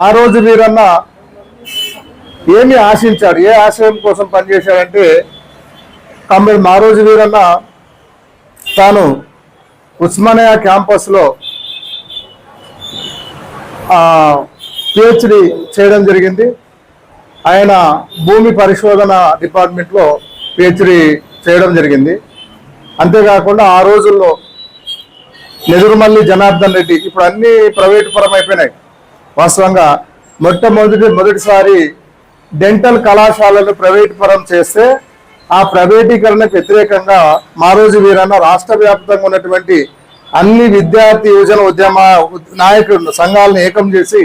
ఆ రోజు వీరన్న ఏమి ఆశించాడు ఏ ఆశయం కోసం పనిచేశాడంటే కామ్రేడ్ మా రోజు వీరన్న తాను ఉస్మానియా క్యాంపస్లో పిహెచ్డి చేయడం జరిగింది. ఆయన భూమి పరిశోధన డిపార్ట్మెంట్లో పిహెచ్డి చేయడం జరిగింది. అంతేకాకుండా ఆ రోజుల్లో నెదురుమల్లి జనార్దన్ రెడ్డి ఇప్పుడు అన్నీ ప్రైవేట్ పరం అయిపోయినాయి వాస్తవంగా మొట్టమొదటి మొదటిసారి డెంటల్ కళాశాలను ప్రైవేట్ పరం చేస్తే ఆ ప్రైవేటీకరణకు వ్యతిరేకంగా మారోజు వీరన్న రాష్ట్ర వ్యాప్తంగా ఉన్నటువంటి అన్ని విద్యార్థి యువజన ఉద్యమ నాయకులు సంఘాలను ఏకం చేసి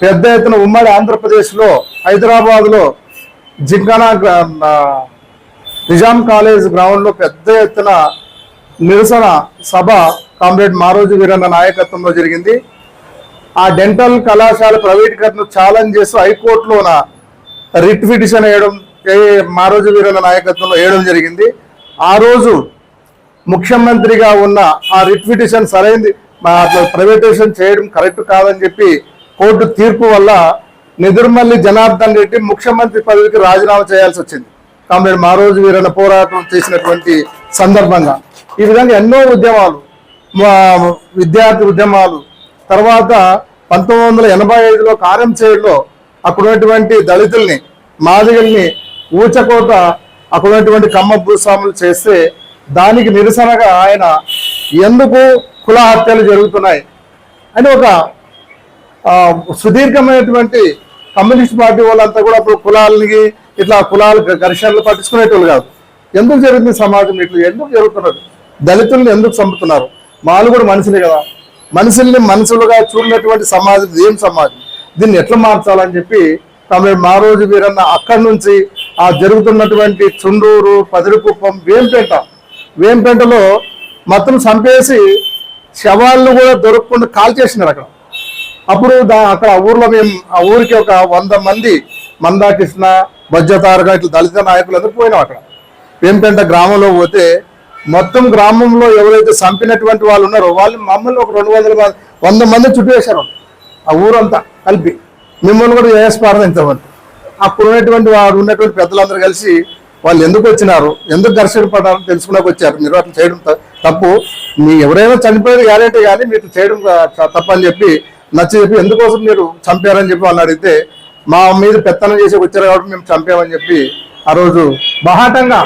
పెద్ద ఎత్తున ఉమ్మడి ఆంధ్రప్రదేశ్లో హైదరాబాద్లో జింకానా గ్రా- నిజాం కాలేజ్ గ్రౌండ్లో పెద్ద ఎత్తున నిరసన సభ కామ్రేడ్ మారోజు వీరన్న నాయకత్వంలో జరిగింది. ఆ డెంటల్ కళాశాల ప్రైవేటీకరణ ఛాలెంజ్ చేస్తూ హైకోర్టులోన రిట్ పిటిషన్ వేయడం ఏ- మారోజు వీరుల నాయకత్వంలో వేయడం జరిగింది. ఆ రోజు ముఖ్యమంత్రిగా ఉన్న ఆ రిట్ పిటిషన్ సరైంది మా అట్లా ప్రైవేటైజేషన్ చేయడం కరెక్ట్ కాదని చెప్పి కోర్టు తీర్పు వల్ల నిదుర్మల్లి జనార్దన్ రెడ్డి ముఖ్యమంత్రి పదవికి రాజీనామా చేయాల్సి వచ్చింది. కామ్రేడ్ మారోజు వీరన్న పోరాటం చేసినటువంటి సందర్భంగా. ఈ విధంగా ఎన్నో ఉద్యమాలు విద్యార్థి ఉద్యమాలు తర్వాత పంతొమ్మిది వందల ఎనభై ఐదులో కారంచేడులో అక్కడ ఉన్నటువంటి దళితుల్ని మాదిగల్ని ఊచకోట అక్కడ ఉన్నటువంటి కమ్మ భూస్వాములు చేస్తే దానికి నిరసనగా ఆయన ఎందుకు కుల హత్యలు జరుగుతున్నాయి అని ఒక సుదీర్ఘమైనటువంటి కమ్యూనిస్ట్ పార్టీ వాళ్ళంతా కూడా అప్పుడు కులాలకి ఇట్లా కులాలు ఘర్షణలు పట్టించుకునేటోళ్ళు కాదు. ఎందుకు జరుగుతుంది సమాజం ఇట్లా? ఎందుకు జరుగుతున్నారు దళితుల్ని ఎందుకు చంపుతున్నారు? మాలు కూడా మనుషులే కదా. మనుషుల్ని మనుషులుగా చూడనటువంటి సమాజం ఏం సమాజం? దీన్ని ఎట్లా మార్చాలని చెప్పి తమ మా రోజు వీరన్న అక్కడి నుంచి ఆ జరుగుతున్నటువంటి చుండూరు పదిరికుప్పం వేంపేట వేంపేటలో మొత్తం చంపేసి శవాళ్ళు కూడా దొరకకుండా కాల్ చేసినారు అక్కడ. అప్పుడు దా అక్కడ ఊర్లో మేము ఆ ఊరికి ఒక వంద మంది మందాకృష్ణ బజ్జతారుగా ఇట్లా దళిత నాయకులు అందరూ పోయినాం అక్కడ. వేంపేంట గ్రామంలో పోతే మొత్తం గ్రామంలో ఎవరైతే చంపినటువంటి వాళ్ళు ఉన్నారో వాళ్ళు మమ్మల్ని ఒక రెండు వందల మంది వంద మంది చుట్టువేశారు ఆ ఊరంతా కలిపి. మిమ్మల్ని కూడా వేసిపారు ఇంతమంది అప్పుడు ఉన్నటువంటి వాడు ఉన్నటువంటి పెద్దలందరూ కలిసి వాళ్ళు ఎందుకు వచ్చినారు ఎందుకు ఘర్షణ పడ్డారు తెలుసుకున్నాక వచ్చారు. మీరు అట్లా చేయడం తప్పు. మీ ఎవరైనా చనిపోయేది గ్యారెంటీ కానీ మీరు చేయడం తప్పని చెప్పి నచ్చ చెప్పి ఎందుకోసం మీరు చంపారని చెప్పి వాళ్ళని అడిగితే మా మీద పెత్తనం చేసి వచ్చారు కాబట్టి మేము చంపామని చెప్పి ఆ రోజు బహాటంగా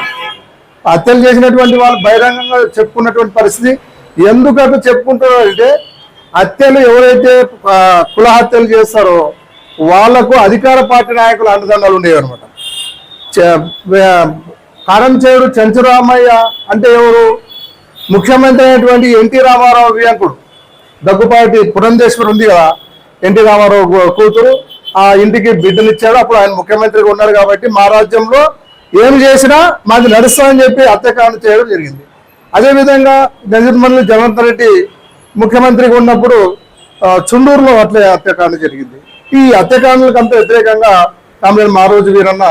హత్యలు చేసినటువంటి వాళ్ళు బహిరంగంగా చెప్పుకున్నటువంటి పరిస్థితి. ఎందుకు అట్లా అంటే హత్యలు ఎవరైతే కుల హత్యలు చేస్తారో వాళ్ళకు అధికార పార్టీ నాయకుల అండదండలు ఉండేవి అనమాట కారంచేడు చెంచురామయ్య అంటే ఎవరు? ముఖ్యమంత్రి అయినటువంటి ఎన్టీ రామారావు వియంకుడు. దగ్గుపాటి పురంధేశ్వరు ఉంది కదా ఎన్టీ రామారావు కూతురు. ఆ ఇంటికి బిడ్డనిచ్చాడు అప్పుడు ఆయన ముఖ్యమంత్రిగా ఉన్నాడు కాబట్టి మా రాజ్యంలో ఏం చేసినా మాది నడుస్తామని చెప్పి హత్యాకాండ చేయడం జరిగింది. అదేవిధంగా నజర్మల్లి జగన్మోహన్ రెడ్డి ముఖ్యమంత్రిగా ఉన్నప్పుడు చుండూరులో అట్లే హత్యాకాండ జరిగింది. ఈ హత్యాకాండలకు అంత వ్యతిరేకంగా కామ్రేడ్ మారోజు వీరన్న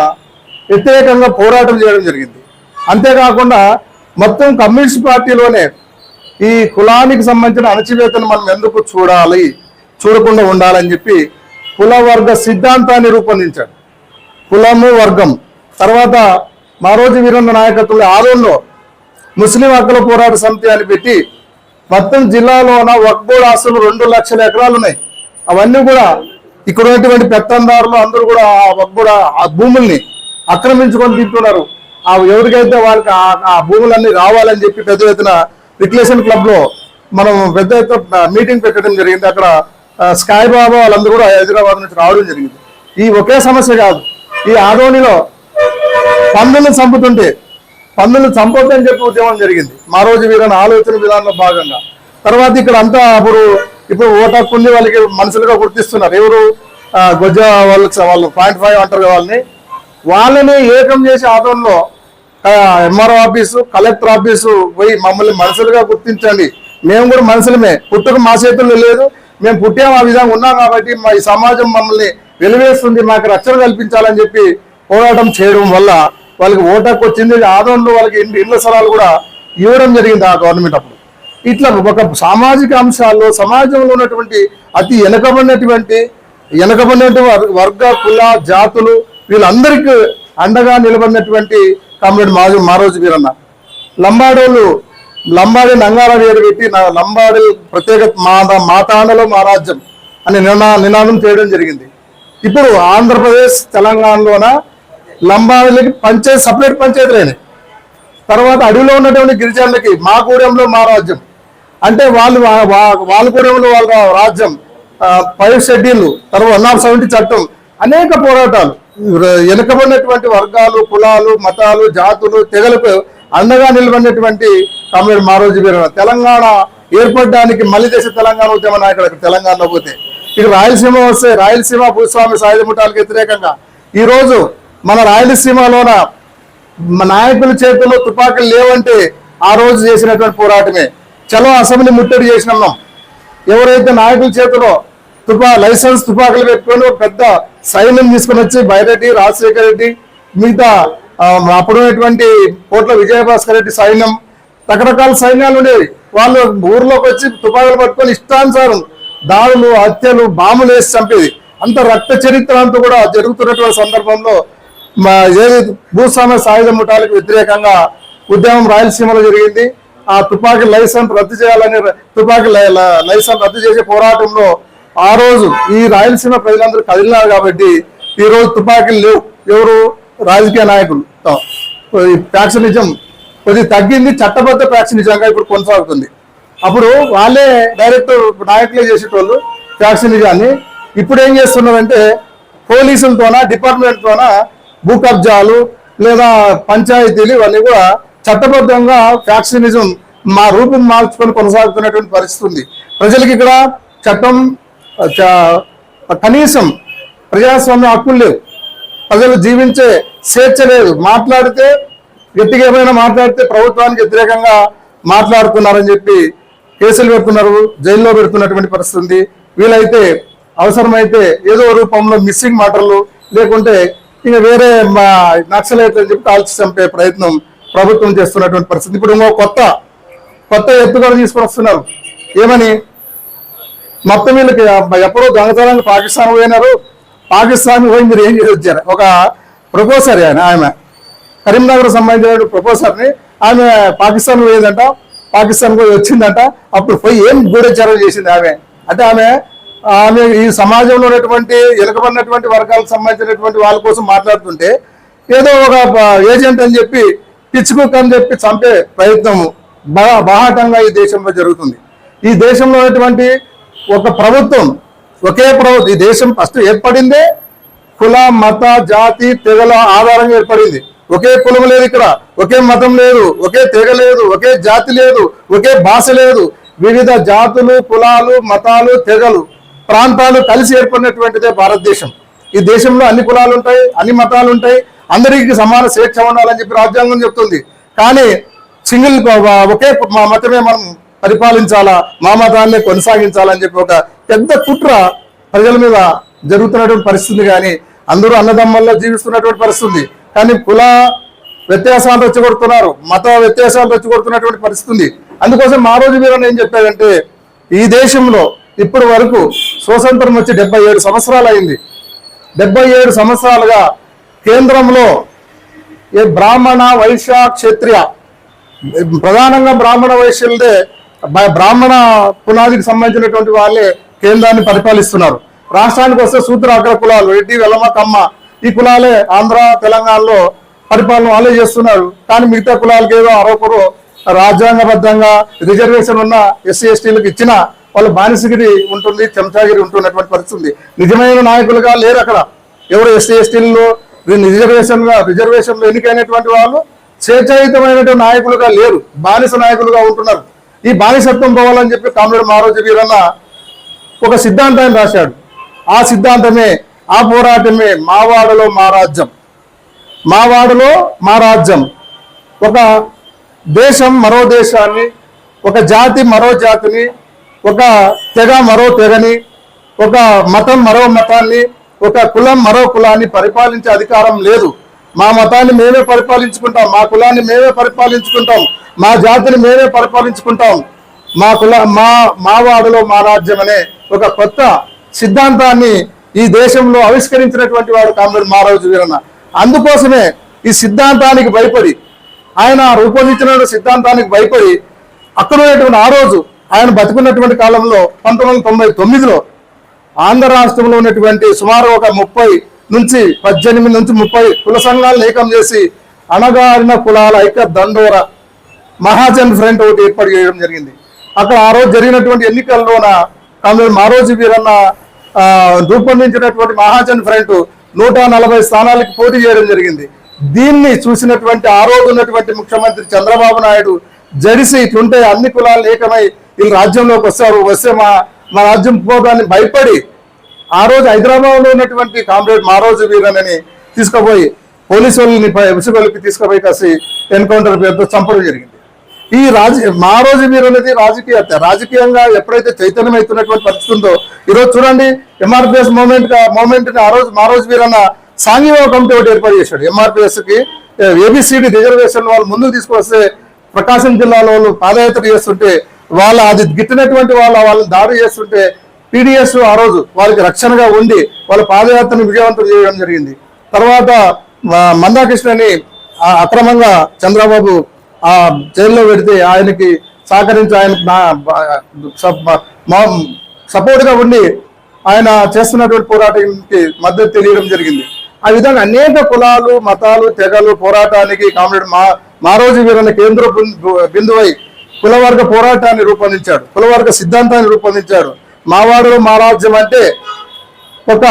వ్యతిరేకంగా పోరాటం చేయడం జరిగింది. అంతేకాకుండా మొత్తం కమ్యూనిస్ట్ పార్టీలోనే ఈ కులానికి సంబంధించిన అణచివేతను మనం ఎందుకు చూడాలి చూడకుండా ఉండాలని చెప్పి కుల వర్గ సిద్ధాంతాన్ని రూపొందించాడు కులము వర్గం తర్వాత మారోజు వీరన్న నాయకత్వంలో ఆదోన్లో ముస్లిం హక్కుల పోరాట సమితి అని పెట్టి మొత్తం జిల్లాలో ఉన్న వక్బోర్డ్ ఆస్తులు రెండు లక్షల ఎకరాలు ఉన్నాయి. అవన్నీ కూడా ఇక్కడ ఉన్నటువంటి పెత్తందారులు అందరూ కూడా ఆ వక్బోర్డ్ ఆ భూముల్ని ఆక్రమించుకొని తింటున్నారు. ఆ ఎవరికైతే వాళ్ళకి ఆ- భూములన్నీ రావాలని చెప్పి పెద్ద ఎత్తున రిక్లేషన్ క్లబ్లో మనం పెద్ద ఎత్తున మీటింగ్ పెట్టడం జరిగింది. అక్కడ స్కాయ్ బాబా వాళ్ళందరూ కూడా హైదరాబాద్ నుంచి రావడం జరిగింది. ఈ ఒకే సమస్య కాదు. ఈ ఆదోనిలో పందులను చంపుతుంటే పందులను చంపొద్దని చెప్పి ఉద్యమం జరిగింది. మా రోజు వీరని ఆలోచన విధానంలో భాగంగా. తర్వాత ఇక్కడ అంతా అప్పుడు ఇప్పుడు ఓటాకు వాళ్ళకి మనుషులుగా గుర్తిస్తున్నారు. ఎవరు? గొజ్జ వాళ్ళకి వాళ్ళు పాయింట్ ఫైవ్ అంటారు వాళ్ళని. వాళ్ళని ఏకం చేసి ఆదంలో ఎంఆర్ఓ ఆఫీసు కలెక్టర్ ఆఫీసు పోయి మమ్మల్ని మనుషులుగా గుర్తించండి. మేము కూడా మనుషులమే. పుట్టుక మా చేతుల్లో లేదు. మేము పుట్టాము ఆ విధంగా ఉన్నాం కాబట్టి మా ఈ సమాజం మమ్మల్ని వెలివేస్తుంది మాకు రక్షణ కల్పించాలని చెప్పి పోరాటం చేయడం వల్ల వాళ్ళకి ఓటాకు వచ్చింది ఆదంలో వాళ్ళకి ఇంటి ఇళ్ళ స్థలాలు కూడా ఇవ్వడం జరిగింది ఆ గవర్నమెంట్ అప్పుడు. ఇట్లా ఒక సామాజిక అంశాల్లో సమాజంలో ఉన్నటువంటి అతి వెనుకబడినటువంటి వెనకబడినటువంటి వర్గ కుల జాతులు వీళ్ళందరికీ అండగా నిలబడినటువంటి కామ్రేడ్ మాజు మారోజు వీరన్న. లంబాడోళ్ళు లంబాడి నంగాల వేరు పెట్టి నా లంబాడి ప్రత్యేక మా మాతాండలో మా రాజ్యం అని నినా నినాదం చేయడం జరిగింది. ఇప్పుడు ఆంధ్రప్రదేశ్ తెలంగాణలోన లంబాడిలకి పంచాయతీ సపరేట్ పంచాయతీలేని. తర్వాత అడవిలో ఉన్నటువంటి గిరిజనులకి మా గూడెంలో మా రాజ్యం. అంటే వాళ్ళు వాళ్ళ గూడెంలో వాళ్ళ రాజ్యం ఫైవ్ షెడ్యూల్ తర్వాత వన్ ఆఫ్ సెవెంటీ చట్టం అనేక పోరాటాలు. వెనుకబడినటువంటి వర్గాలు కులాలు మతాలు జాతులు తెగలకు అండగా నిలబడినటువంటి కామ్రేడ్ మారోజు వీరన్న తెలంగాణ ఏర్పడడానికి మళ్ళీ దేశ తెలంగాణ ఉద్యమ నాయకుడు అక్కడ తెలంగాణలో పోతే. ఇక రాయలసీమ వస్తే రాయలసీమ భూస్వామి సాయుధ ముఠాలకు వ్యతిరేకంగా. ఈ రోజు మన రాయలసీమలోన నాయకుల చేతుల్లో తుపాకులు లేవంటే ఆ రోజు చేసినటువంటి పోరాటమే. చలో అసెంబ్లీ ముట్టడి చేసినాం మనం. ఎవరైతే నాయకుల చేతిలో తుపా లైసెన్స్ తుపాకులు పెట్టుకొని పెద్ద సైన్యం తీసుకొని వచ్చి బైరెడ్డి రాజశేఖర రెడ్డి మిగతా అప్పుడున్నటువంటి కోట్ల విజయభాస్కర్ రెడ్డి సైన్యం రకరకాల సైన్యాలు ఉండేవి. వాళ్ళు ఊర్లోకి వచ్చి తుపాకులు పట్టుకొని ఇష్టానుసారం దాడులు హత్యలు బాంబులు వేసి చంపేది. అంత రక్త చరిత్ర అంతా కూడా జరుగుతున్నటువంటి సందర్భంలో ఏది భూస్వామ్య సాయుధ ముఠాలకు వ్యతిరేకంగా ఉద్యమం రాయలసీమలో జరిగింది. ఆ తుపాకీ లైసెన్స్ రద్దు చేయాలని తుపాకీ లై- లైసెన్స్ రద్దు చేసే పోరాటంలో ఆ రోజు ఈ రాయలసీమ ప్రజలందరూ కదిలినారు కాబట్టి ఈ రోజు తుపాకీలు లేవు. ఎవరు? రాజకీయ నాయకులు. ఈ ఫ్యాక్షనిజం తగ్గింది. చట్టబద్ధ ఫ్యాక్షనిజంగా ఇప్పుడు కొనసాగుతుంది. అప్పుడు వాళ్ళే డైరెక్ట్ నాయకులే చేసేటోళ్ళు ఫ్యాక్షనిజాన్ని ఇప్పుడు ఏం చేస్తున్నారంటే పోలీసులతోన డిపార్ట్మెంట్తోన భూ కబ్జాలు లేదా పంచాయతీలు ఇవన్నీ కూడా చట్టబద్ధంగా ఫ్యాక్షనిజం మా రూపం మార్చుకొని కొనసాగుతున్నటువంటి పరిస్థితి ఉంది. ప్రజలకి ఇక్కడ చట్టం కనీసం ప్రజాస్వామ్య హక్కులు లేవు. ప్రజలు జీవించే స్వేచ్ఛ లేదు. మాట్లాడితే గట్టిగా ఏమైనా మాట్లాడితే ప్రభుత్వానికి వ్యతిరేకంగా మాట్లాడుతున్నారని చెప్పి కేసులు పెడుతున్నారు జైల్లో పెడుతున్నటువంటి పరిస్థితి ఉంది. వీలైతే అవసరమైతే ఏదో రూపంలో మిస్సింగ్ మాటలు లేకుంటే ఇక వేరే మా నక్సలైట్లు అని చెప్పి కాల్చి చంపే ప్రయత్నం ప్రభుత్వం చేస్తున్నటువంటి పరిస్థితి. ఇప్పుడు ఇంకో కొత్త కొత్త ఎత్తుగడ తీసుకొని వస్తున్నారు ఏమని? మొత్తం వీళ్ళకి ఎప్పుడో దొంగతనానికి పాకిస్తాన్ పోయినారు. పాకిస్తాన్ పోయి మీరు ఏం చేసి వచ్చారు? ఒక ప్రొఫెసర్ ఆయన ఆమె. కరీంనగర్ సంబంధించిన ప్రొఫెసర్ని ఆమె పాకిస్తాన్ పోయేదంట పాకిస్తాన్ పోయి వచ్చిందంట. అప్పుడు పోయి ఏం గూఢచారం చేసింది ఆమె? అంటే ఆమె ఆమె ఈ సమాజంలో ఉన్నటువంటి ఎలకబడినటువంటి వర్గాలకు సంబంధించినటువంటి వాళ్ళ కోసం మాట్లాడుతుంటే ఏదో ఒక ఏజెంట్ అని చెప్పి పిచ్చుకుక్ అని చెప్పి చంపే ప్రయత్నము బా బాహాటంగా ఈ దేశంలో జరుగుతుంది. ఈ దేశంలో ఉన్నటువంటి ఒక ప్రభుత్వం ఒకే ప్రభుత్వం ఈ దేశం ఫస్ట్ ఏర్పడిందే కుల మత జాతి తెగల ఆధారంగా ఏర్పడింది. ఒకే కులం లేదు ఇక్కడ ఒకే మతం లేదు ఒకే తెగ లేదు ఒకే జాతి లేదు ఒకే భాష లేదు. వివిధ జాతులు కులాలు మతాలు తెగలు ప్రాంతాలు కలిసి ఏర్పడినటువంటిదే భారతదేశం. ఈ దేశంలో అన్ని కులాలు ఉంటాయి అన్ని మతాలు ఉంటాయి అందరికీ సమాన స్వేచ్ఛ ఉండాలని చెప్పి రాజ్యాంగం చెప్తుంది. కానీ సింగిల్ ఒకే మా మతమే మనం పరిపాలించాలా మా మతాన్ని కొనసాగించాలని చెప్పి ఒక పెద్ద కుట్ర ప్రజల మీద జరుగుతున్నటువంటి పరిస్థితి కానీ అందరూ అన్నదమ్మల్లో జీవిస్తున్నటువంటి పరిస్థితి. ఉంది. కానీ కుల వ్యత్యాసాలు రెచ్చగొడుతున్నారు మత వ్యత్యాసాలు రెచ్చగొడుతున్నటువంటి పరిస్థితి ఉంది. అందుకోసం మా రోజు మీరు ఏం చెప్పాడంటే ఈ దేశంలో ఇప్పటి వరకు స్వతంత్రం వచ్చి డెబ్బై ఏడు సంవత్సరాలు అయింది డెబ్బై ఏడు సంవత్సరాలుగా కేంద్రంలో ఏ బ్రాహ్మణ వైశ్య క్షత్రియ ప్రధానంగా బ్రాహ్మణ వైశ్యులదే బ్రాహ్మణ పునాదికి సంబంధించినటువంటి వాళ్ళే కేంద్రాన్ని పరిపాలిస్తున్నారు. రాష్ట్రానికి వస్తే సూత్ర అగ్ర కులాలు రెడ్డి వెలమ కమ్మ ఈ కులాలే ఆంధ్ర తెలంగాణలో పరిపాలన వాళ్ళే చేస్తున్నారు. కానీ మిగతా కులాలకి ఏదో అరొకరు రాజ్యాంగబద్ధంగా రిజర్వేషన్ ఉన్న ఎస్సీ ఎస్టీలకు ఇచ్చిన వాళ్ళు బానిసగిరి ఉంటుంది చెంచాగిరి ఉంటున్నటువంటి పరిస్థితి ఉంది నిజమైన నాయకులుగా లేరు అక్కడ. ఎవరు ఎస్సీ ఎస్టీల్లో రిజర్వేషన్గా రిజర్వేషన్లో ఎన్నికైనటువంటి వాళ్ళు స్వేచ్ఛాయుతమైనటువంటి నాయకులుగా లేరు. బానిస నాయకులుగా ఉంటున్నారు. ఈ బానిసత్వం పోవాలని చెప్పి కామ్రేడ్ మహారాజు వీరన్న ఒక సిద్ధాంతాన్ని రాశాడు. ఆ సిద్ధాంతమే ఆ పోరాటమే మావాడలో మా రాజ్యం. మావాడలో మా రాజ్యం. ఒక దేశం మరో దేశాన్ని ఒక జాతి మరో జాతిని ఒక తెగ మరో తెగని ఒక మతం మరో మతాన్ని ఒక కులం మరో కులాన్ని పరిపాలించే అధికారం లేదు. మా మతాన్ని మేమే పరిపాలించుకుంటాం మా కులాన్ని మేమే పరిపాలించుకుంటాం మా జాతిని మేమే పరిపాలించుకుంటాం. మా కుల మా మా వాడలో మా రాజ్యం అనే ఒక కొత్త సిద్ధాంతాన్ని ఈ దేశంలో ఆవిష్కరించినటువంటి వాడు కామ్రేడ్ మారోజు వీరన్న. అందుకోసమే ఈ సిద్ధాంతానికి భయపడి ఆయన రూపొందించిన సిద్ధాంతానికి భయపడి అక్కడ ఉన్నటువంటి ఆ రోజు ఆయన బతుకున్నటువంటి కాలంలో పంతొమ్మిది వందల తొంభై తొమ్మిదిలో ఆంధ్ర రాష్ట్రంలో ఉన్నటువంటి సుమారు ఒక ముప్పై నుంచి పద్దెనిమిది నుంచి ముప్పై కుల సంఘాలను ఏకం చేసి అణగారిన కులాల ఐక్య దండోర మహాజన్ ఫ్రంట్ ఒకటి ఏర్పాటు చేయడం జరిగింది. అక్కడ ఆ రోజు జరిగినటువంటి ఎన్నికల్లోన కామ్రేడ్ మారోజీ వీరన్న రూపొందించినటువంటి మహాజన్ ఫ్రంట్ నూట నలభై స్థానాలకు పోటీ చేయడం జరిగింది. దీన్ని చూసినటువంటి ఆ రోజు ఉన్నటువంటి ముఖ్యమంత్రి చంద్రబాబు నాయుడు జడిసి తుంటే అన్ని కులాలు ఏకమై వీళ్ళు రాజ్యంలోకి వస్తారు వస్తే మా మా రాజ్యం పోదాన్ని భయపడి ఆ రోజు హైదరాబాద్లో ఉన్నటువంటి కామ్రేడ్ మారోజు వీరనని తీసుకుపోయి పోలీసు వాళ్ళని విసుగొలిపి తీసుకుపోయి కాసి ఎన్కౌంటర్ పేరుతో చంపడం జరిగింది. ఈ రాజ మారోజు వీరు అనేది రాజకీయ రాజకీయంగా ఎప్పుడైతే చైతన్యం అవుతున్నటువంటి పరిస్థితి ఉందో ఈరోజు చూడండి ఎంఆర్పిఎస్ మూమెంట్ మూమెంట్ ఆ రోజు మారోజు వీరన్న సాంఘిక కమిటీ ఒకటి ఏర్పాటు చేశాడు. ఎంఆర్పిఎస్కి ఏబిసిడి రిజర్వేషన్ వాళ్ళు ముందుకు తీసుకొస్తే ప్రకాశం జిల్లాలో వాళ్ళు పాదయాత్ర చేస్తుంటే వాళ్ళ అది గిట్టినటువంటి వాళ్ళ వాళ్ళని దాడి చేస్తుంటే పీడిఎస్ ఆ రోజు వాళ్ళకి రక్షణగా ఉండి వాళ్ళ పాదయాత్రను విజయవంతం చేయడం జరిగింది. తర్వాత మందాకృష్ణని అక్రమంగా చంద్రబాబు ఆ జైల్లో పెడితే ఆయనకి సహకరించి ఆయన సపోర్ట్గా ఉండి ఆయన చేస్తున్నటువంటి పోరాటానికి మద్దతు తెలియడం జరిగింది. ఆ విధంగా అనేక కులాలు మతాలు తెగలు పోరాటానికి కామ్రేడ్ మా మారోజు వీరన్న కేంద్ర బిందు- బిందువై కులవర్గ పోరాటాన్ని రూపొందించాడు. కులవర్గ సిద్ధాంతాన్ని రూపొందించాడు. మావాడు మా రాజ్యం అంటే ఒక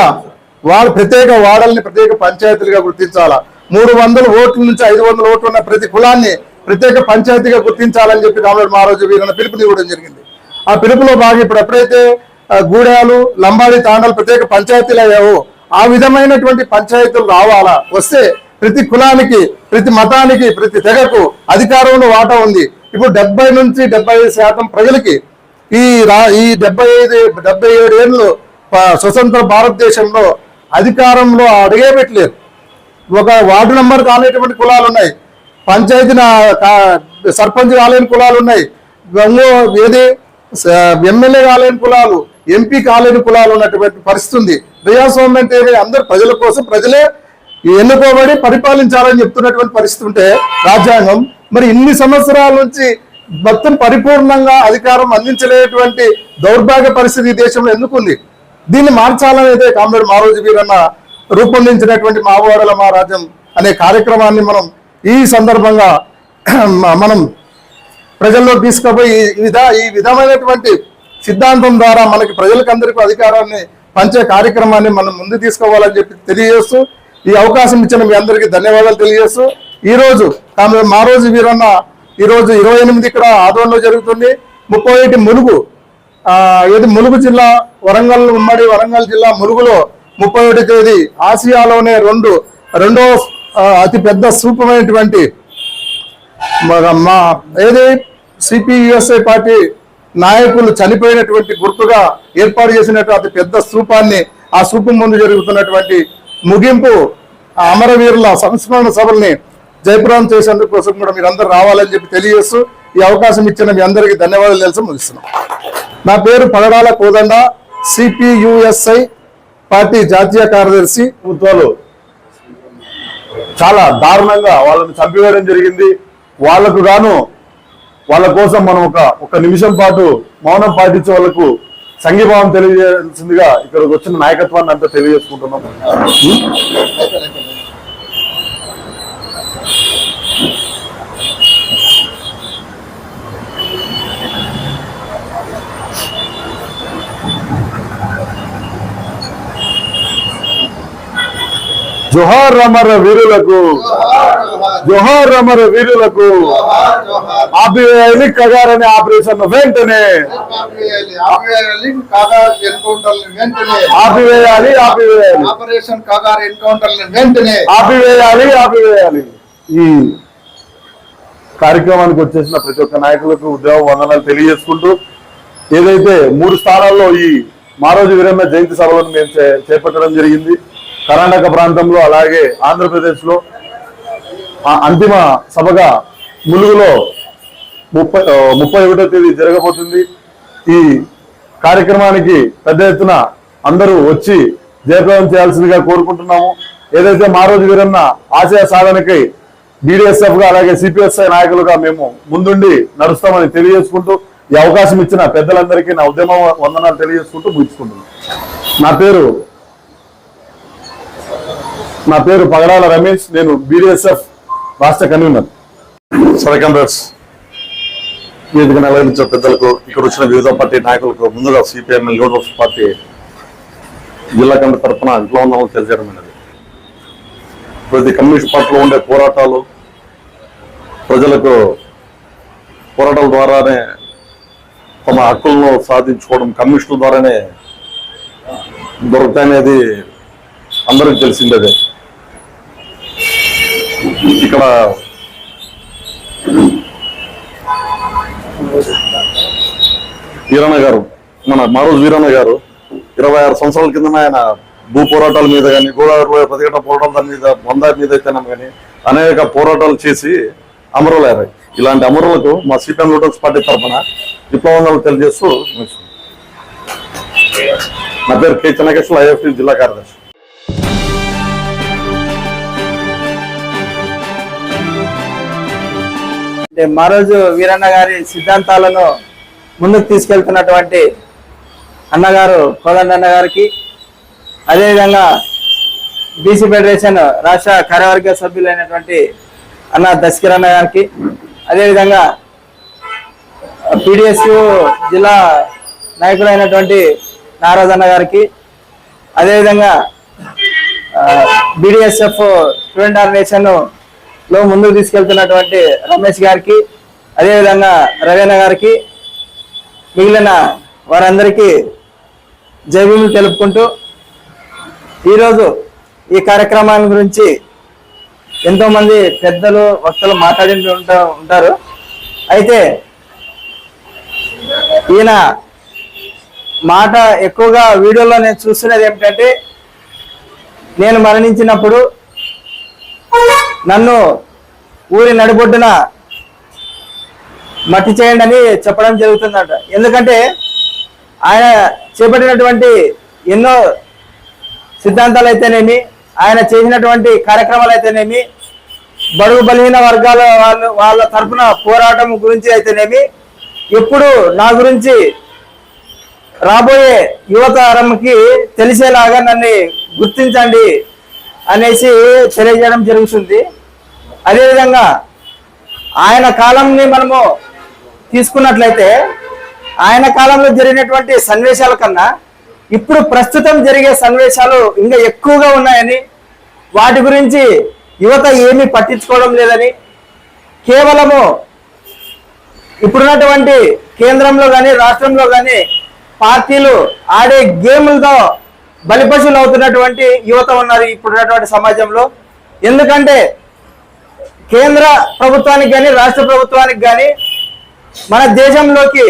వాడు ప్రత్యేక వాడల్ని ప్రత్యేక పంచాయతీలుగా గుర్తించాలా? మూడు వందల ఓట్ల నుంచి ఐదు వందల ఓట్లు ఉన్న ప్రతి కులాన్ని ప్రత్యేక పంచాయతీగా గుర్తించాలని చెప్పి కామ్రేడ్ మహారాజు వీరన్న పిలుపునివ్వడం జరిగింది. ఆ పిలుపులో భాగం ఇప్పుడు ఎప్పుడైతే గూడాలు లంబాడి తాండాలు ప్రత్యేక పంచాయతీలు అయ్యావో ఆ విధమైనటువంటి పంచాయతీలు రావాలా? వస్తే ప్రతి కులానికి ప్రతి మతానికి ప్రతి తెగకు అధికారంలో వాటా ఉంది. ఇప్పుడు డెబ్బై నుంచి డెబ్బై ఐదు శాతం ప్రజలకి ఈ రా ఈ డెబ్బై ఐదు డెబ్బై ఏడు ఏళ్ళు ప- స్వతంత్ర భారతదేశంలో అధికారంలో అడిగే పెట్టలేరు ఒక వార్డు నెంబర్ కాలేటువంటి కులాలు ఉన్నాయి. పంచాయతీ సర్పంచ్ కాలేని కులాలు ఉన్నాయి. గంగో ఏది ఎమ్మెల్యే కాలేని కులాలు ఎంపీ కాలేని కులాలు ఉన్నటువంటి పరిస్థితి ఉంది. ప్రజాస్వామ్యం అంటే అందరు ప్రజల కోసం ప్రజలే ఎన్నుకోబడి పరిపాలించాలని చెప్తున్నటువంటి పరిస్థితి ఉంటే రాజ్యాంగం మరి ఇన్ని సంవత్సరాల నుంచి మొత్తం పరిపూర్ణంగా అధికారం అందించలేటువంటి దౌర్భాగ్య పరిస్థితి ఈ దేశంలో ఎందుకుంది? దీన్ని మార్చాలనేదే కామ్రేడ్ మారోజు వీరన్న రూపొందించినటువంటి మావోడల మా రాజ్యం అనే కార్యక్రమాన్ని మనం ఈ సందర్భంగా మనం ప్రజల్లో తీసుకుపోయి ఈ విధ ఈ విధమైనటువంటి సిద్ధాంతం ద్వారా మనకి ప్రజలకందరికీ అధికారాన్ని పంచే కార్యక్రమాన్ని మనం ముందు తీసుకోవాలని చెప్పి తెలియజేస్తూ ఈ అవకాశం ఇచ్చిన మీ అందరికీ ధన్యవాదాలు తెలియజేస్తూ ఈ రోజు వీరన్న ఈరోజు ఇరవై ఎనిమిది ఇక్కడ ఆదోళనలో జరుగుతుంది. ముప్పై ఒకటి ములుగు ఏది ములుగు జిల్లా వరంగల్ ఉమ్మడి వరంగల్ జిల్లా ములుగులో ముప్పై ఒకటి తేదీ ఆసియాలోనే రెండు రెండో అతిపెద్ద అతి పెద్ద సూపమైనటువంటి మా- ఏది? సిపియుఎస్ఐ పార్టీ నాయకులు చనిపోయినటువంటి గుర్తుగా ఏర్పాటు చేసినటువంటి అతి పెద్ద స్థూపాన్ని ఆ స్థూపం ముందు జరుగుతున్నటువంటి ముగింపు ఆ అమరవీరుల సంస్మరణ సభల్ని జయప్రదం చేసేందుకు కోసం కూడా మీరందరూ రావాలని చెప్పి తెలియజేస్తూ ఈ అవకాశం ఇచ్చిన మీ అందరికీ ధన్యవాదాలు తెలిసి ముగిస్తున్నాం. నా పేరు పగడాల కోదండ సిపియుఎస్ఐ పార్టీ జాతీయ కార్యదర్శి ప్రభుత్వాలు చాలా దారుణంగా వాళ్ళని చంపివేయడం జరిగింది. వాళ్ళకు గాను వాళ్ళ కోసం మనం ఒక ఒక నిమిషం పాటు మౌనం పాటించే వాళ్ళకు సంఘీభావం తెలియజేయాల్సిందిగా ఇక్కడికి వచ్చిన నాయకత్వాన్ని అంతా తెలియజేసుకుంటున్నాం. జోహార్ రమర వీరులకు జోహార్ రమర వీరులకు ఆపివేయాలి కగారని ఆపరేషన్ వెంటనే. ఆపివేయాలి ఆపివేయాలి ఆపరేషన్ కగార్ ఎన్కౌంటర్ వెంటనే ఆపివేయాలి ఆపివేయాలి ఈ కార్యక్రమానికి వచ్చేసిన ప్రతి ఒక్క నాయకులకు ఉద్యోగ వందనాలు తెలియజేసుకుంటూ ఏదైతే మూడు స్థానాల్లో ఈ మారోజు వీరమ్మ జయంతి సభలను మేము చేపట్టడం జరిగింది కర్ణాటక ప్రాంతంలో అలాగే ఆంధ్రప్రదేశ్లో ఆ అంతిమ సభగా ములుగులో ముప్పై ముప్పై ఒకటో తేదీ జరగబోతుంది. ఈ కార్యక్రమానికి పెద్ద ఎత్తున అందరూ వచ్చి జయప్రదం చేయాల్సిందిగా కోరుకుంటున్నాము. ఏదైతే మా రోజు వీరన్న ఆశయ సాధనకై బీడీఎస్ఎఫ్గా అలాగే సిపిఎస్ఐ నాయకులుగా మేము ముందుండి నడుస్తామని తెలియజేసుకుంటూ ఈ అవకాశం ఇచ్చిన పెద్దలందరికీ నా ఉద్యమ వందనాలు తెలియజేసుకుంటూ ముగించుకుంటున్నాను నా పేరు నా పేరు పగడాల రమేష్ నేను బీడీఎస్ఎఫ్ రాష్ట్ర కన్వీనర్. సరకండర్స్ వేదిక నిర్వహించిన పెద్దలకు ఇక్కడ వచ్చిన వివిధ పార్టీ నాయకులకు ముందుగా సిపిఎం లీడర్స్ పార్టీ జిల్లా కమిటీ తరఫున ఇంట్లో ఉన్నామని తెలియజేయడం అనేది. ప్రతి కమ్యూనిస్ట్ పార్టీలో ఉండే పోరాటాలు ప్రజలకు పోరాటాల ద్వారానే తమ హక్కులను సాధించుకోవడం కమ్యూనిస్టుల ద్వారానే దొరుకుతాయనేది అందరికి తెలిసిందే. ఇక్కడ వీరన్న గారు మన మారోజు వీరన్న గారు ఇరవై ఆరు సంవత్సరాల కింద ఆయన భూ పోరాటాల మీద కానీ గోదావరిలో ప్రతిఘటన పోరాటాల మీద వంద మీద అయితేనే కానీ అనేక పోరాటాలు చేసి అమరులయ్యారు. ఇలాంటి అమరులకు మా సిపిఎం లూటర్స్ పార్టీ తరఫున విప్లవంగా తెలియజేస్తూ నా పేరు కే చెన్నకేశ్వర ఐఎఫ్టీ జిల్లా కార్యదర్శి. మరోజు వీరన్న గారి సిద్ధాంతాలను ముందుకు తీసుకెళ్తున్నటువంటి అన్నగారు కోదండ అన్న గారికి అదేవిధంగా బీసీ ఫెడరేషన్ రాష్ట్ర కార్యవర్గ సభ్యులైనటువంటి అన్న దశకిర్ అన్న గారికి. అదేవిధంగా పీడిఎస్యు జిల్లా నాయకుడైనటువంటి నారాజ్ అన్న గారికి. అదేవిధంగా బీడిఎస్ఎఫ్ స్టూడెంట్ ఆర్గనైజేషన్ లో ముందుకు తీసుకెళ్తున్నటువంటి రమేష్ గారికి అదేవిధంగా రవీణ గారికి మిగిలిన వారందరికీ జైభీములు తెలుపుకుంటూ ఈరోజు ఈ కార్యక్రమాన్ని గురించి ఎంతోమంది పెద్దలు వక్తలు మాట్లాడి ఉంటారు. అయితే ఈయన మాట ఎక్కువగా వీడియోలో నేను చూస్తున్నది ఏమిటంటే నేను మరణించినప్పుడు నన్ను ఊరి నడిబొడ్డున మట్టి చేయండి అని చెప్పడం జరుగుతుందంట. ఎందుకంటే ఆయన చేపట్టినటువంటి ఎన్నో సిద్ధాంతాలు అయితేనేమి ఆయన చేసినటువంటి కార్యక్రమాలు అయితేనేమి బడుగు బలహీన వర్గాల వాళ్ళు వాళ్ళ తరఫున పోరాటం గురించి అయితేనేమి ఎప్పుడు నా గురించి రాబోయే యువతరంకి తెలిసేలాగా నన్ను గుర్తించండి అనేసి తెలియజేయడం జరుగుతుంది. అదేవిధంగా ఆయన కాలంని మనము తీసుకున్నట్లయితే ఆయన కాలంలో జరిగినటువంటి సన్నివేశాల కన్నా ఇప్పుడు ప్రస్తుతం జరిగే సన్నివేశాలు ఇంకా ఎక్కువగా ఉన్నాయని వాటి గురించి యువత ఏమీ పట్టించుకోవడం లేదని కేవలము ఇప్పుడున్నటువంటి కేంద్రంలో కానీ రాష్ట్రంలో కానీ పార్టీలు ఆడే గేములతో బలిపశులు అవుతున్నటువంటి యువత ఉన్నారు ఇప్పుడున్నటువంటి సమాజంలో. ఎందుకంటే కేంద్ర ప్రభుత్వానికి కానీ రాష్ట్ర ప్రభుత్వానికి కానీ మన దేశంలోకి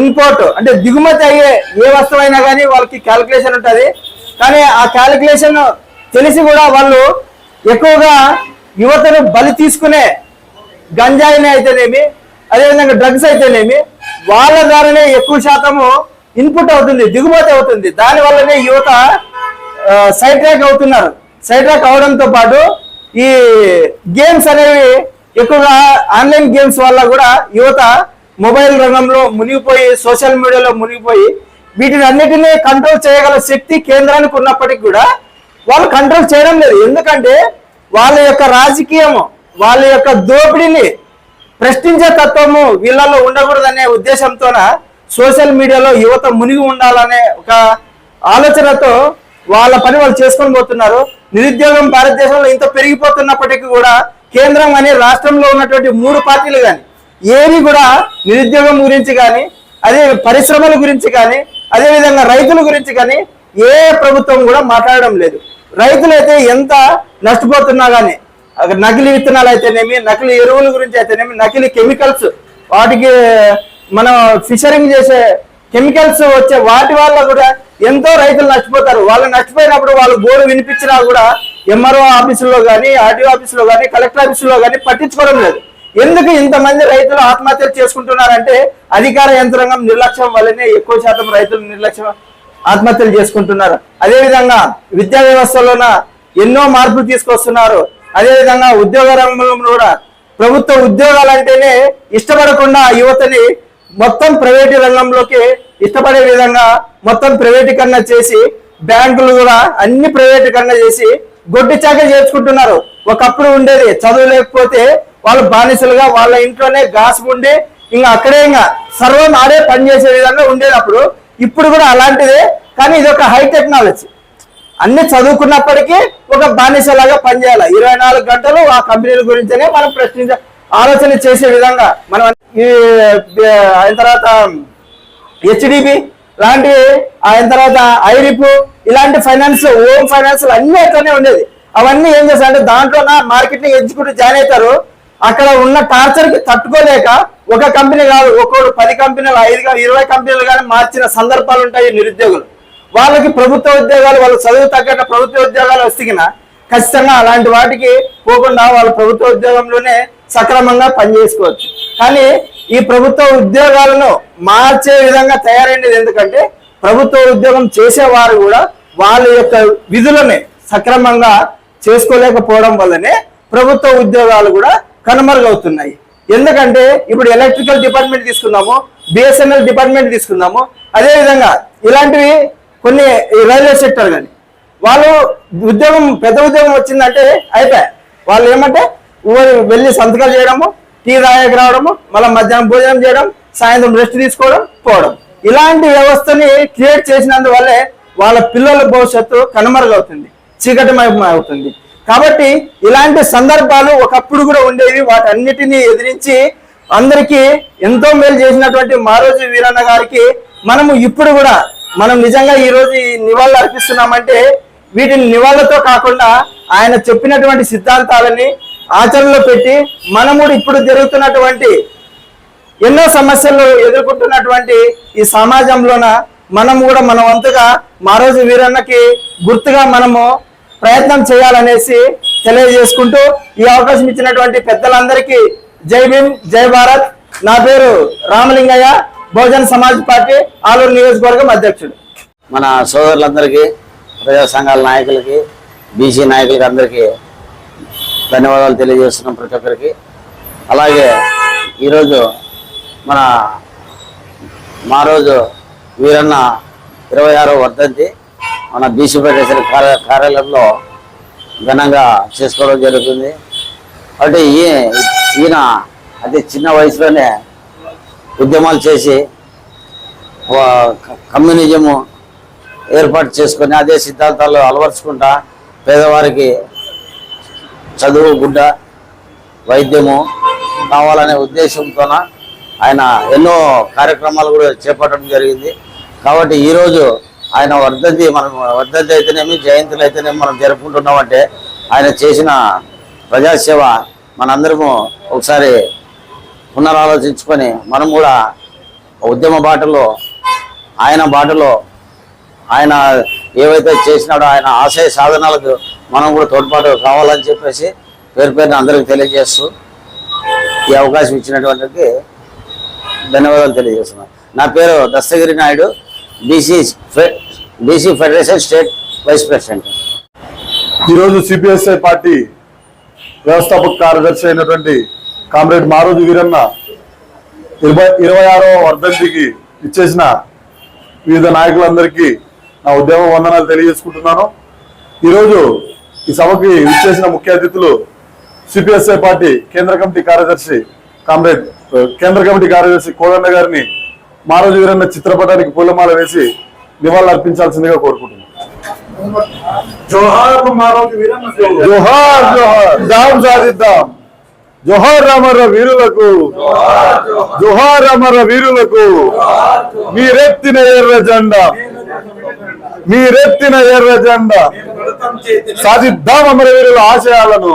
ఇంపోర్ట్ అంటే దిగుమతి అయ్యే ఏ వస్తువైనా కానీ వాళ్ళకి క్యాలిక్యులేషన్ ఉంటుంది. కానీ ఆ క్యాలిక్యులేషన్ తెలిసి కూడా వాళ్ళు ఎక్కువగా యువతను బలి తీసుకునే గంజాయిని అయితేనేమి అదేవిధంగా డ్రగ్స్ అయితేనేమి వాళ్ళ ద్వారానే ఎక్కువ శాతము ఇన్పుట్ అవుతుంది దిగుమతి అవుతుంది. దాని వల్లనే యువత సైడ్ ట్రాక్ అవుతున్నారు. సైడ్ ట్రాక్ అవడంతో పాటు ఈ గేమ్స్ అనేవి ఎక్కువగా ఆన్లైన్ గేమ్స్ వల్ల కూడా యువత మొబైల్ రంగంలో మునిగిపోయి సోషల్ మీడియాలో మునిగిపోయి వీటిని అన్నిటినీ కంట్రోల్ చేయగల శక్తి కేంద్రానికి ఉన్నప్పటికీ కూడా వాళ్ళు కంట్రోల్ చేయడం లేదు. ఎందుకంటే వాళ్ళ యొక్క రాజకీయం వాళ్ళ యొక్క దోపిడీని ప్రశ్నించే తత్వము వీళ్ళలో ఉండకూడదనే ఉద్దేశంతోన సోషల్ మీడియాలో యువత మునిగి ఉండాలనే ఒక ఆలోచనతో వాళ్ళ పని వాళ్ళు చేసుకొని పోతున్నారు. నిరుద్యోగం భారతదేశంలో ఇంత పెరిగిపోతున్నప్పటికీ కూడా కేంద్రం కానీ రాష్ట్రంలో ఉన్నటువంటి మూడు పార్టీలు కానీ ఏవి కూడా నిరుద్యోగం గురించి కానీ అదే పరిశ్రమల గురించి కానీ అదేవిధంగా రైతుల గురించి కానీ ఏ ప్రభుత్వం కూడా మాట్లాడడం లేదు. రైతులైతే ఎంత నష్టపోతున్నా కానీ అక్కడ నకిలీ విత్తనాలు అయితేనేమి నకిలీ ఎరువుల గురించి అయితేనేమి నకిలీ కెమికల్స్ వాటికి మనం ఫిషరింగ్ చేసే కెమికల్స్ వచ్చే వాటి వల్ల కూడా ఎంతో రైతులు నష్టపోతారు. వాళ్ళు నష్టపోయినప్పుడు వాళ్ళు గోడు వినిపించినా కూడా ఎంఆర్ఓ ఆఫీసులో కానీ ఆర్టీఓ ఆఫీసులో కానీ కలెక్టర్ ఆఫీసులో కానీ పట్టించుకోవడం లేదు. ఎందుకు ఇంతమంది రైతులు ఆత్మహత్యలు చేసుకుంటున్నారంటే అధికార యంత్రాంగం నిర్లక్ష్యం వల్లనే ఎక్కువ శాతం రైతులు నిర్లక్ష్యం ఆత్మహత్యలు చేసుకుంటున్నారు. అదేవిధంగా విద్యా వ్యవస్థలోన ఎన్నో మార్పులు తీసుకొస్తున్నారు. అదేవిధంగా ఉద్యోగ రంగంలో కూడా ప్రభుత్వ ఉద్యోగాలు అంటేనే ఇష్టపడకుండా యువతని మొత్తం ప్రైవేటు రంగంలోకి ఇష్టపడే విధంగా మొత్తం ప్రైవేటీకరణ చేసి బ్యాంకులు కూడా అన్ని ప్రైవేటీకరణ చేసి గొడ్డి చాకరీ చేసుకుంటున్నారు ఒకప్పుడు ఉండేది చదువు లేకపోతే వాళ్ళు బానిసలుగా వాళ్ళ ఇంట్లోనే గాసు ఉండి ఇంకా అక్కడే ఇంకా సర్వం ఆడే పనిచేసే విధంగా ఉండేది ఇప్పుడు కూడా అలాంటిదే కానీ ఇది ఒక హై టెక్నాలజీ. అన్ని చదువుకున్నప్పటికీ ఒక బానిసలాగా పనిచేయాలి. ఇరవై నాలుగు గంటలు ఆ కంపెనీల గురించనే మనం ప్రశ్నించాలి ఆలోచన చేసే విధంగా మనం ఈ ఆయన అయిన తర్వాత హెచ్డిబి లాంటివి అయిన తర్వాత ఐరిప్ ఇలాంటి ఫైనాన్స్ హోమ్ ఫైనాన్స్ అన్ని అట్లనే ఉండేది. అవన్నీ ఏం చేస్తారంటే దాంట్లో మార్కెట్ని ఎంచుకుంటూ జాయిన్ అవుతారు. అక్కడ ఉన్న టార్చర్కి తట్టుకోలేక ఒక కంపెనీ కాదు ఒక్కొక్కడు పది కంపెనీలు ఐదు కానీ ఇరవై కంపెనీలు కానీ మార్చిన సందర్భాలు ఉంటాయి నిరుద్యోగులు. వాళ్ళకి ప్రభుత్వ ఉద్యోగాలు వాళ్ళు చదువు తగ్గట్టు ప్రభుత్వ ఉద్యోగాలు వస్తున్నా ఖచ్చితంగా అలాంటి వాటికి పోకుండా వాళ్ళు ప్రభుత్వ ఉద్యోగంలోనే సక్రమంగా పనిచేసుకోవచ్చు. కానీ ఈ ప్రభుత్వ ఉద్యోగాలను మార్చే విధంగా తయారైనది ఎందుకంటే ప్రభుత్వ ఉద్యోగం చేసేవారు కూడా వాళ్ళ యొక్క విధులని సక్రమంగా చేసుకోలేకపోవడం వల్లనే ప్రభుత్వ ఉద్యోగాలు కూడా కనుమరుగవుతున్నాయి. ఎందుకంటే ఇప్పుడు ఎలక్ట్రికల్ డిపార్ట్మెంట్ తీసుకుందాము బిఎస్ఎన్ఎల్ డిపార్ట్మెంట్ తీసుకుందాము అదేవిధంగా ఇలాంటివి కొన్ని రైల్వే సెక్టర్ కానీ వాళ్ళు ఉద్యోగం పెద్ద ఉద్యోగం వచ్చిందంటే అయిపోయి వాళ్ళు ఏమంటే వెళ్ళి సంతకాలు చేయడము టీ తాగకి రావడము మళ్ళీ మధ్యాహ్నం భోజనం చేయడం సాయంత్రం రెస్ట్ తీసుకోవడం పోవడం. ఇలాంటి వ్యవస్థని క్రియేట్ చేసినందువల్లే వాళ్ళ పిల్లల భవిష్యత్తు కనుమరుగవుతుంది చీకటిమయం అవుతుంది కాబట్టి ఇలాంటి సందర్భాలు ఒకప్పుడు కూడా ఉండేవి వాటన్నిటిని ఎదిరించి అందరికీ ఎంతో మేలు చేసినటువంటి మారోజు వీరన్న గారికి మనము ఇప్పుడు కూడా మనం నిజంగా ఈరోజు ఈ నివాళులు అర్పిస్తున్నామంటే వీటిని నివాళులతో కాకుండా ఆయన చెప్పినటువంటి సిద్ధాంతాలని ఆచరణలో పెట్టి మనము కూడా ఇప్పుడు జరుగుతున్నటువంటి ఎన్నో సమస్యలు ఎదుర్కొంటున్నటువంటి ఈ సమాజంలోన మనం కూడా మన వంతుగా మారోజు వీరన్నకి గుర్తుగా మనము ప్రయత్నం చేయాలనేసి తెలియజేసుకుంటూ ఈ అవకాశం ఇచ్చినటువంటి పెద్దలందరికీ జై భీమ్ జై భారత్. నా పేరు రామలింగయ్య. బహుజన్ సమాజ్ పార్టీ ఆలూరు నియోజకవర్గం అధ్యక్షుడు. మన సోదరులందరికీ ప్రజా సంఘాల నాయకులకి బీసీ నాయకులకి అందరికీ ధన్యవాదాలు తెలియజేస్తున్నాం ప్రతి ఒక్కరికి. అలాగే ఈరోజు మన మా రోజు వీరన్న ఇరవై ఆరో వర్ధంతి మన బీసీ కార్య కార్యాలయంలో ఘనంగా చేసుకోవడం జరుగుతుంది. అంటే ఈయన అతి చిన్న వయసులోనే ఉద్యమాలు చేసి కమ్యూనిజము ఏర్పాటు చేసుకొని అదే సిద్ధాంతాలు అలవర్చుకుంటా పేదవారికి చదువు గుడ్డ వైద్యము కావాలనే ఉద్దేశంతోన ఆయన ఎన్నో కార్యక్రమాలు కూడా చేపట్టడం జరిగింది. కాబట్టి ఈరోజు ఆయన వర్ధంతి మనం వర్ధంతి అయితేనేమి జయంతులు అయితేనేమి మనం జరుపుకుంటున్నామంటే ఆయన చేసిన ప్రజాసేవ మనందరము ఒకసారి పునరాలోచించుకొని మనం కూడా ఉద్యమ బాటలో ఆయన బాటలో ఆయన ఏవైతే చేసినాడో ఆయన ఆశయ సాధనాలకు మనం కూడా తోడ్పాటు కావాలని చెప్పేసి పేరు పేరున అందరికి తెలియజేస్తూ ఈ అవకాశం ఇచ్చినటువంటి ధన్యవాదాలు తెలియజేస్తున్నాను నా పేరు Dastagiri Naidu BC BC federation state vice president ఈరోజు సిపిఎస్ఐ పార్టీ వ్యవస్థాపక కార్యదర్శి అయినటువంటి కామ్రేడ్ మారోజు వీరన్న ఇరవై ఇరవై ఆరవ వర్ధంతికి ఇచ్చేసిన వివిధ నాయకులందరికీ నా ఉద్యమ వందనాలు తెలియజేసుకుంటున్నాను. ఈరోజు ఈ సభకి ఇచ్చేసిన ముఖ్య అతిథులు సిపిఎస్ఐ పార్టీ కేంద్ర కమిటీ కార్యదర్శి కామ్రేడ్ కేంద్ర కమిటీ కార్యదర్శి కోదండ గారిని మారోజు వీరన్న చిత్రపటానికి పూలమాల వేసి నివాళులు అర్పించాల్సిందిగా కోరుకుంటున్నాను జోహార్. జోహార్ దాం సాధిద్దాం జోహార్ రామర్ర వీరులకు. జోహార్ రామర్ర వీరులకు. మీరెత్తిన ఎర్ర జెండా. మీరెత్తిన ఎర్ర జెండా. సాధిద్దాం అమరవీరుల ఆశయాలను.